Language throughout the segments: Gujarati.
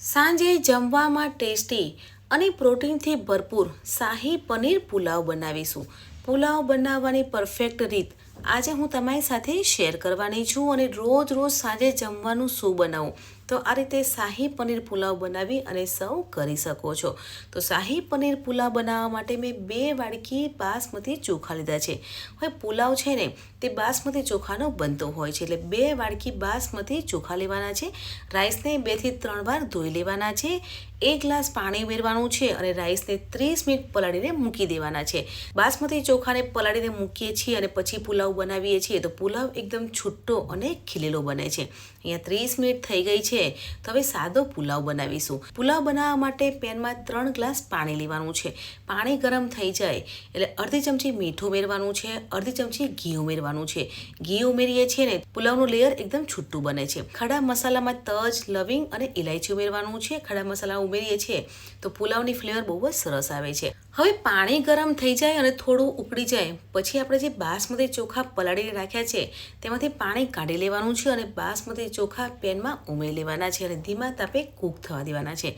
સાંજે જમવામાં ટેસ્ટી અને પ્રોટીનથી ભરપૂર શાહી પનીર પુલાવ બનાવીશું. પુલાવ બનાવવાની પરફેક્ટ રીત આજે હું તમારી સાથે શેર કરવાની છું અને રોજ રોજ સાંજે જમવાનું શું બનાવું? તો આ રીતે શાહી પનીર પુલાવ બનાવી અને સર્વ કરી શકો છો. તો શાહી પનીર પુલાવ બનાવવા માટે મેં બે વાડકી બાસમતી ચોખા લીધા છે. હવે પુલાવ છે ને, તે બાસમતી ચોખાનો બનતો હોય છે. એટલે બે વાડકી બાસમતી ચોખા લેવાના છે. રાઈસને બેથી ત્રણ વાર ધોઈ લેવાના છે. એક ગ્લાસ પાણી ઉમેરવાનું છે અને રાઈસને ત્રીસ મિનિટ પલાળીને મૂકી દેવાના છે. બાસમતી ચોખાને પલાળીને મૂકીએ છીએ અને પછી પુલાવ બનાવીએ છીએ તો પુલાવ એકદમ છૂટો અને ખીલેલો બને છે. અહીંયા ત્રીસ મિનિટ થઈ ગઈ છે. તો હવે સાદો પુલાવ બનાવીશું. પુલાવ બનાવવા માટે પેનમાં ત્રણ ગ્લાસ પાણી લેવાનું છે. પાણી ગરમ થઈ જાય એટલે અડધી ચમચી મીઠું ઉમેરવાનું છે, અડધી ચમચી ઘી ઉમેરવાનું છે. ઘી ઉમેરીએ છીએ ને, પુલાવનું લેયર એકદમ છૂટું બને છે. ખડા મસાલામાં તજ, લવિંગ અને ઇલાયચી ઉમેરવાનું છે. ખડા મસાલા ઉમેરીએ છીએ તો પુલાવની ફ્લેવર બહુ જ સરસ આવે છે. હવે પાણી ગરમ થઈ જાય અને થોડું ઉકળી જાય. પછી આપણે જે બાસમતી ચોખા પલાળીને રાખ્યા છે, તેમાંથી પાણી કાઢી લેવાનું છે અને બાસમતી ચોખા પેનમાં ઉમેરી લેવાના છે અને ધીમા તાપે કૂક થવા દેવાના છે.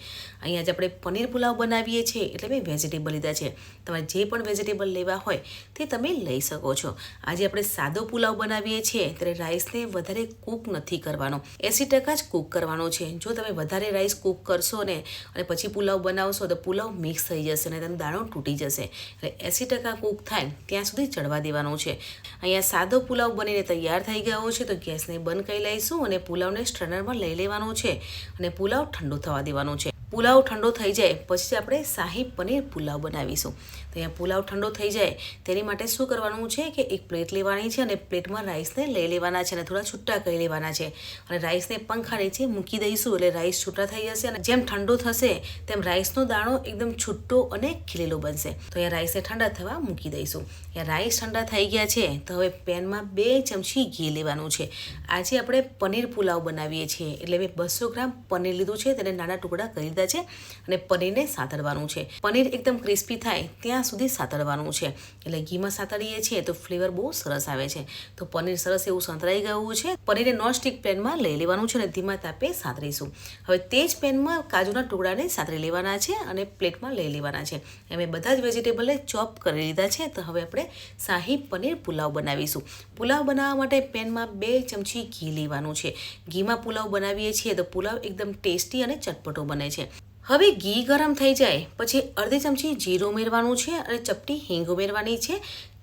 અહીંયા જ આપણે પનીર પુલાવ બનાવીએ છીએ એટલે મેં વેજીટેબલ લીધા છે. તમારે જે પણ વેજીટેબલ લેવા હોય તે તમે લઈ શકો છો. આજે આપણે સાદો પુલાવ બનાવીએ છીએ ત્યારે રાઈસને વધારે કૂક નથી કરવાનો. એંસી ટકા જ કૂક કરવાનો છે. જો તમે વધારે રાઈસ કૂક કરશો ને અને પછી પુલાવ બનાવશો તો પુલાવ મિક્સ થઈ જશે અને તેનો દાણો તૂટી જશે. એટલે એંસી ટકા કૂક થાય ત્યાં સુધી ચડવા દેવાનું છે. અહીંયા સાદો પુલાવ બનીને તૈયાર થઈ ગયો છે તો ગેસને બંધ કરી લઈશું અને પુલાવને સ્ટ્રનરમાં લઈ લેવાનો છે અને પુલાવ ઠંડુ થવા દેવાનું છે. પુલાવ ઠંડો થઈ જાય, પછી આપણે શાહી પનીર પુલાવ બનાવીશું. તો અહીંયા પુલાવ ઠંડો થઈ જાય, તેની માટે શું કરવાનું છે કે એક પ્લેટ લેવાની છે અને પ્લેટમાં રાઈસને લઈ લેવાના છે અને થોડા છૂટા કરી લેવાના છે. અને રાઈસને પંખા નીચે મૂકી દઈશું, એટલે રાઈસ છૂટા થઈ જશે અને જેમ ઠંડો થશે, તેમ રાઈસનો દાણો એકદમ છૂટો અને ખીલેલો બનશે. તો અહીંયા રાઈસને ઠંડા થવા મૂકી દઈશું. અહીંયા રાઈસ ઠંડા થઈ ગયા છે, તો હવે પેનમાં બે ચમચી ઘી લેવાનું છે. આજે આપણે પનીર પુલાવ બનાવીએ છીએ, એટલે મેં બસો ગ્રામ પનીર લીધું છે, તેને નાના ટુકડા કરી દીધા છે અને પનીરને સાતળવાનું છે. પનીર એકદમ ક્રિસ્પી થાય ત્યાં સુધી સાતળવાનું છે. એટલે ઘીમાં સાતળીએ છીએ તો ફ્લેવર બહુ સરસ આવે છે. તો પનીર સરસ એવું સંતરાઈ ગયું છે. પનીરને નોનસ્ટિક પેનમાં લઈ લેવાનું છે અને ધીમા તાપે સાતરીશું હવે તે જ પેનમાં કાજુના ટુકડાને સાતરી લેવાના છે અને પ્લેટમાં લઈ લેવાના છે. અમે બધા જ વેજીટેબલને ચોપ કરી લીધા છે. તો હવે આપણે શાહી પનીર પુલાવ બનાવીશું. પુલાવ બનાવવા માટે પેનમાં બે ચમચી ઘી લેવાનું છે. ઘીમાં પુલાવ બનાવીએ છીએ તો પુલાવ એકદમ ટેસ્ટી અને ચટપટો બને છે. હવે ઘી ગરમ થઈ જાય, પછી અડધી ચમચી જીરું ઉમેરવાનું છે અને ચપટી હિંગ ઉમેરવાની છે.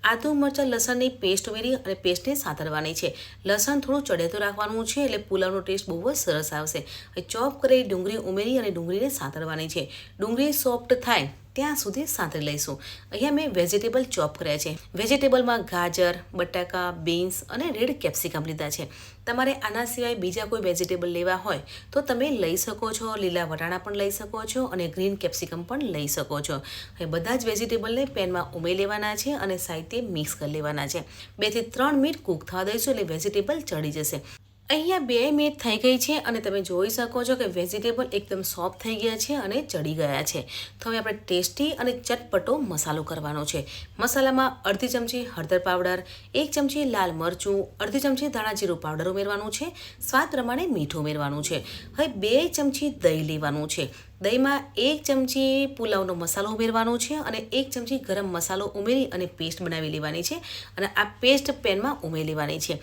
આદુ મરચાં, લસણની પેસ્ટ ઉમેરી અને પેસ્ટને સાતરવાની છે. લસણ થોડું ચડેતું રાખવાનું છે એટલે પુલાવનો ટેસ્ટ બહુ જ સરસ આવશે. ચોપ કરેલી ડુંગળી ઉમેરી અને ડુંગળીને સાતરવાની છે. ડુંગળી સોફ્ટ થાય. ત્યાં સુધી સાંતળી લઈશું. અહીંયા મેં વેજીટેબલ ચોપ કર્યા છે. વેજીટેબલમાં ગાજર, બટાકા બીન્સ અને રેડ કેપ્સિકમ લીધા છે. તમારે આના સિવાય બીજા કોઈ વેજીટેબલ લેવા હોય, તો તમે લઈ શકો છો, લીલા વટાણા પણ લઈ શકો છો અને ગ્રીન કેપ્સિકમ પણ લઈ શકો છો. હવે બધા જ વેજીટેબલને પેનમાં ઉમેરી લેવાના છે અને સાહિત્ય મિક્સ કરી લેવાના છે. બેથી ત્રણ મિનિટ કૂક થવા દઈશું એટલે વેજીટેબલ ચડી જશે. અહીંયા બે મિનિટ થઈ ગઈ છે અને તમે જોઈ શકો છો કે વેજીટેબલ એકદમ સોફ્ટ થઈ ગયા છે અને ચડી ગયા છે. તો હવે આપણે ટેસ્ટી અને ચટપટો મસાલો કરવાનો છે. મસાલામાં અડધી ચમચી હળદર પાવડર, એક ચમચી લાલ મરચું, અડધી ચમચી ધાણાજીરું પાવડર ઉમેરવાનું છે. સ્વાદ પ્રમાણે મીઠું ઉમેરવાનું છે. હવે બે ચમચી દહીં લેવાનું છે. દહીંમાં એક ચમચી પુલાવનો મસાલો ઉમેરવાનો છે અને એક ચમચી ગરમ મસાલો ઉમેરી અને પેસ્ટ બનાવી લેવાની છે અને આ પેસ્ટ પેનમાં ઉમેરી લેવાની છે.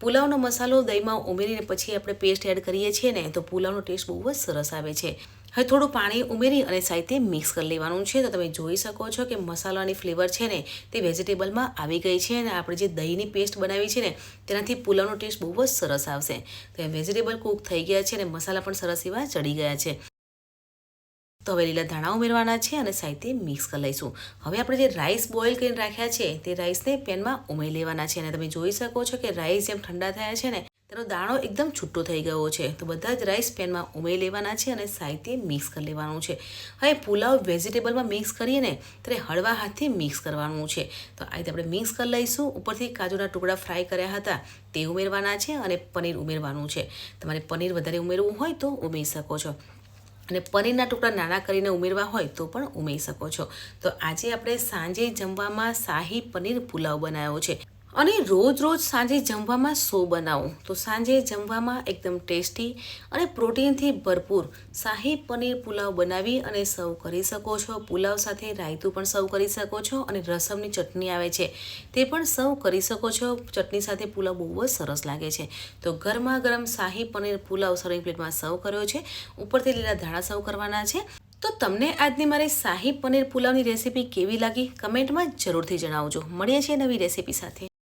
પુલાવનો મસાલો દહીંમાં ઉમેરીને પછી આપણે પેસ્ટ એડ કરીએ છીએ ને, તો પુલાવનો ટેસ્ટ બહુ જ સરસ આવે છે. હવે થોડું પાણી ઉમેરી અને સાહિત્ય મિક્સ કરી લેવાનું છે. તો તમે જોઈ શકો છો કે મસાલાની ફ્લેવર છે ને, તે વેજીટેબલમાં આવી ગઈ છે અને આપણે જે દહીંની પેસ્ટ બનાવી છે ને, તેનાથી પુલાવનો ટેસ્ટ બહુ જ સરસ આવશે. તો વેજીટેબલ કૂક થઈ ગયા છે અને મસાલા પણ સરસ એવા ચડી ગયા છે. તો હવે લીલા ધાણા ઉમેરવાના છે અને સાહિત્ય મિક્સ કરી લઈશું. હવે આપણે જે રાઈસ બોઇલ કરીને રાખ્યા છે, તે રાઈસને પેનમાં ઉમેરી લેવાના છે અને તમે જોઈ શકો છો કે રાઈસ જેમ ઠંડા થયા છે ને, તેનો દાણો એકદમ છૂટો થઈ ગયો છે. તો બધા જ રાઈસ પેનમાં ઉમેરી લેવાના છે અને સાહિત્ય મિક્સ કરી લેવાનું છે. હવે પુલાવ વેજીટેબલમાં મિક્સ કરીએ ને, ત્યારે હળવા હાથથી મિક્સ કરવાનું છે. તો આ રીતે આપણે મિક્સ કરી લઈશું. ઉપરથી કાજુના ટુકડા ફ્રાય કર્યા હતા, તે ઉમેરવાના છે અને પનીર ઉમેરવાનું છે. તમારે પનીર વધારે ઉમેરવું હોય તો ઉમેરી શકો છો. અને પનીરના ટુકડા નાના કરીને ઉમેરવા હોય તો પણ ઉમેરી શકો છો. તો આજે આપણે સાંજે જમવામાં શાહી પનીર પુલાવ બનાવ્યો છે. અને રોજ રોજ સાંજે જમવામાં સો બનાવું. તો સાંજે જમવામાં એકદમ ટેસ્ટી અને પ્રોટીનથી ભરપૂર શાહી પનીર પુલાવ બનાવી અને સર્વ કરી શકો છો. પુલાવ સાથે રાયતું પણ સર્વ કરી શકો છો અને રસમની ચટણી આવે છે. તે પણ સર્વ કરી શકો છો. ચટણી સાથે પુલાવ બહુ જ સરસ લાગે છે. તો ગરમા ગરમ શાહી પનીર પુલાવ સર્વિંગ પ્લેટમાં સર્વ કર્યો છે. ઉપરથી લીલા ધાણા સર્વ કરવાના છે. તો તમને આજની મારી શાહી પનીર પુલાવની રેસીપી કેવી લાગી? કમેન્ટમાં જરૂરથી જણાવજો. મળીએ છીએ નવી રેસીપી સાથે.